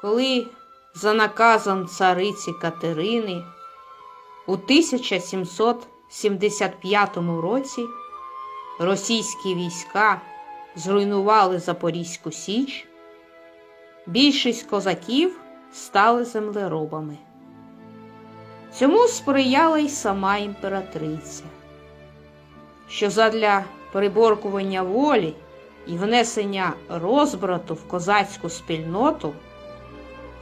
коли за наказом цариці Катерини у 1775 році російські війська зруйнували Запорізьку Січ, більшість козаків стали землеробами. Цьому сприяла й сама імператриця, що задля приборкування волі і внесення розбрату в козацьку спільноту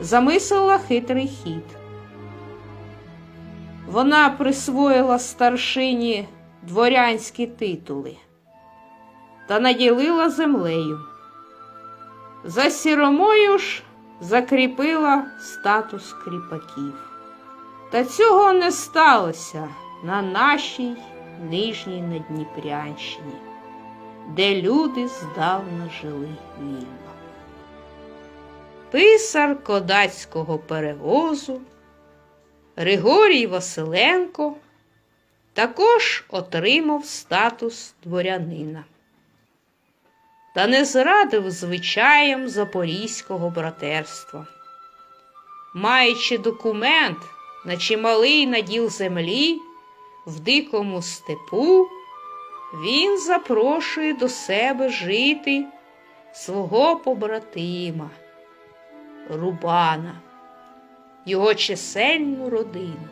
замислила хитрий хід. Вона присвоїла старшині дворянські титули та наділила землею. За сіромою ж закріпила статус кріпаків. Та цього не сталося на нашій нижній Надніпрянщині, де люди здавна жили вільно. Писар кодацького перевозу Григорій Василенко також отримав статус дворянина та не зрадив звичаям Запорізького братерства. Маючи документ на чималий наділ землі в дикому степу, він запрошує до себе жити свого побратима, Рубана, його чисельну родину.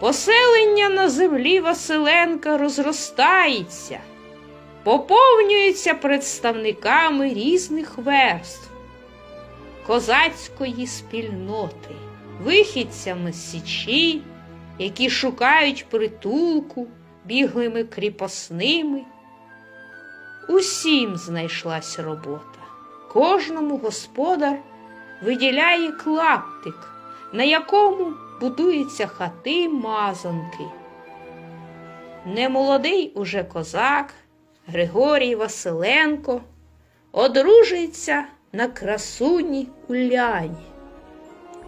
Поселення на землі Василенка розростається, поповнюється представниками різних верств козацької спільноти, вихідцями з січі, які шукають притулку біглими кріпосними. Усім знайшлась робота. Кожному господар виділяє клаптик, на якому будуються хати мазанки. Немолодий уже козак Григорій Василенко одружується на красуні Уляні.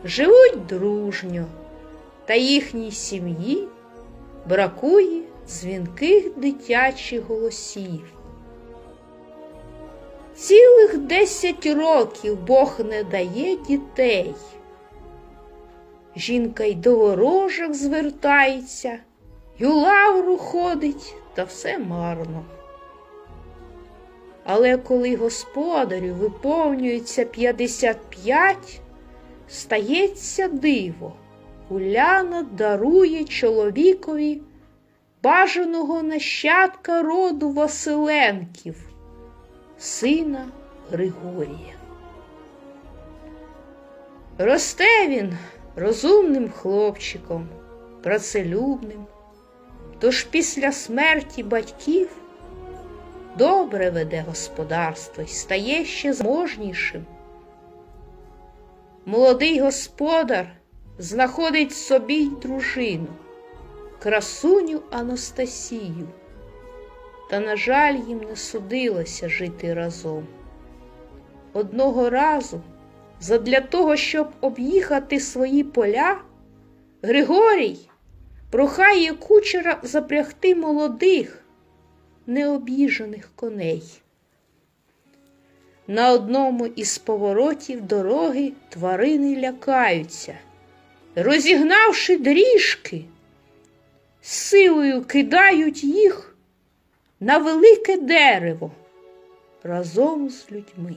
Живуть дружньо, та їхній сім'ї бракує дзвінких дитячих голосів. Цілих десять років Бог не дає дітей. Жінка й до ворожок звертається, й у лавру ходить, та все марно. Але коли господарю виповнюється 55, стається диво. Уляна дарує чоловікові бажаного нащадка роду Василенків, сина Григорія. Росте він розумним хлопчиком, працелюбним, тож після смерті батьків добре веде господарство й стає ще заможнішим. Молодий господар знаходить собі дружину, красуню Анастасію, та, на жаль, їм не судилося жити разом. Одного разу, задля того, щоб об'їхати свої поля, Григорій прохає кучера запрягти молодих, необіжених коней. На одному із поворотів дороги тварини лякаються, розігнавши дріжки, силою кидають їх на велике дерево разом з людьми.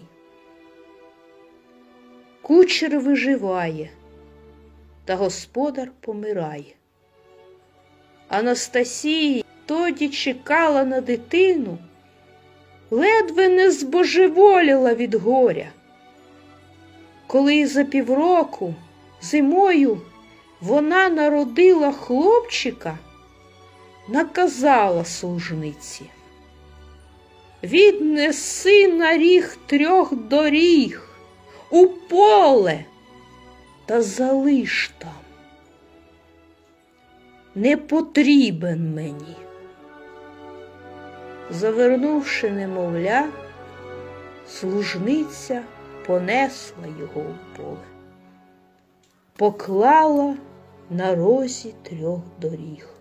Кучер виживає, та господар помирає. Анастасія тоді чекала на дитину, ледве не збожеволіла від горя. Коли за півроку зимою вона народила хлопчика, наказала служниці. Віднеси на ріг трьох доріг у поле та залиш там. Не потрібен мені. Завернувши немовля, служниця понесла його в поле, поклала на розі трьох доріг.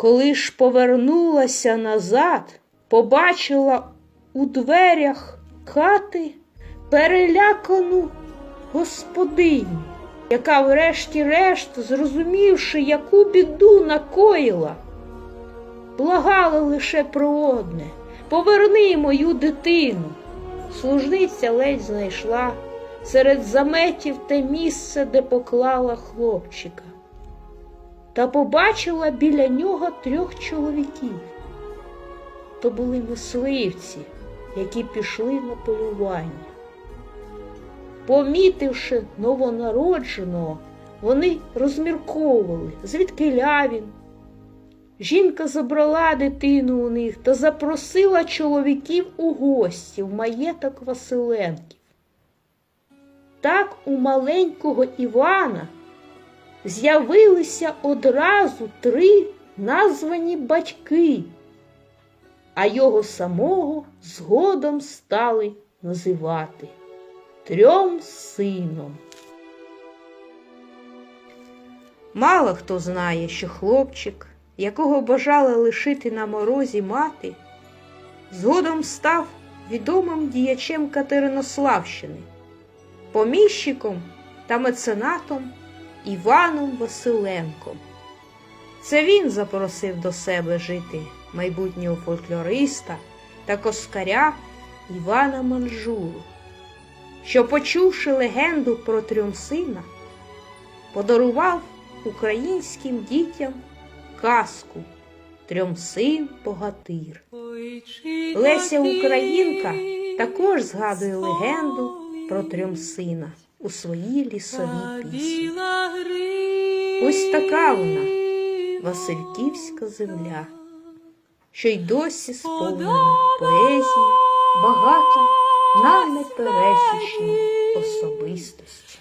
Коли ж повернулася назад, побачила у дверях хати перелякану господиню, яка, врешті-решт, зрозумівши, яку біду накоїла, благала лише про одне поверни мою дитину. Служниця ледь знайшла серед заметів те місце, де поклала хлопчика, та побачила біля нього трьох чоловіків. То були мисливці, які пішли на полювання. Помітивши новонародженого, вони розмірковували, звідки він. Жінка забрала дитину у них та запросила чоловіків у гості в маєток Василенків. Так у маленького Івана з'явилися одразу три названі батьки, а його самого згодом стали називати трьом сином. Мало хто знає, що хлопчик, якого бажала лишити на морозі мати, згодом став відомим діячем Катеринославщини, поміщиком та меценатом Іваном Василенком. Це він запросив до себе жити майбутнього фольклориста та коскаря Івана Манжуру, що, почувши легенду про трьомсина, подарував українським дітям казку Трьомсин Богатир. Леся Українка також згадує легенду про трьомсина у своїй лісовій пісні. Ось така вона, Васильківська земля, що й досі сповнена поезії, багата на непересічні особистості.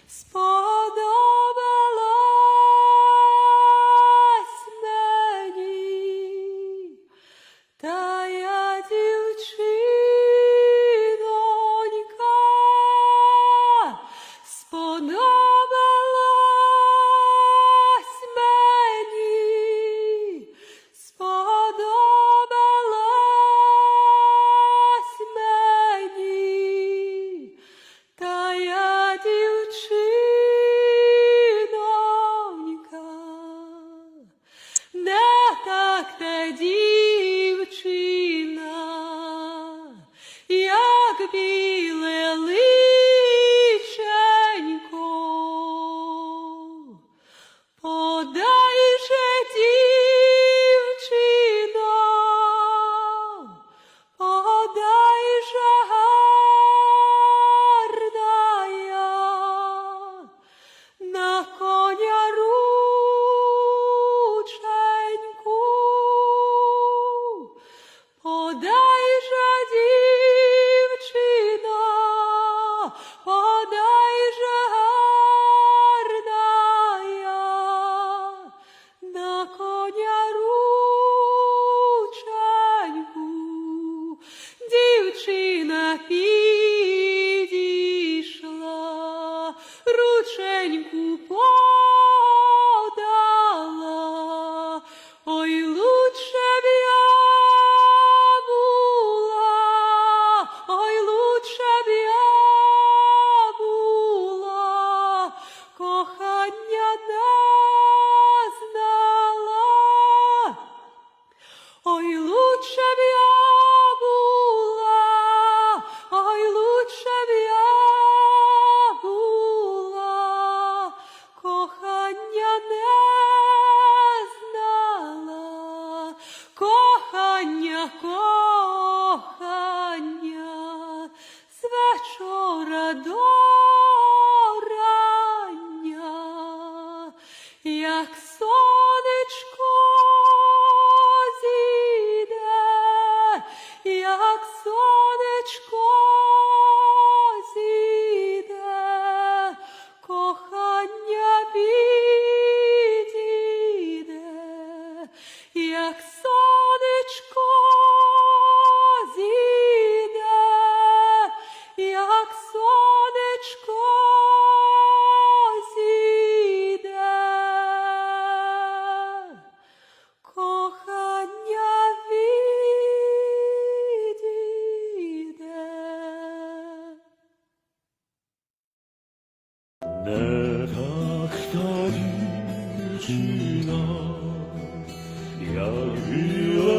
Як сонечко 去哪呀鱼儿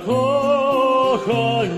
zakochania.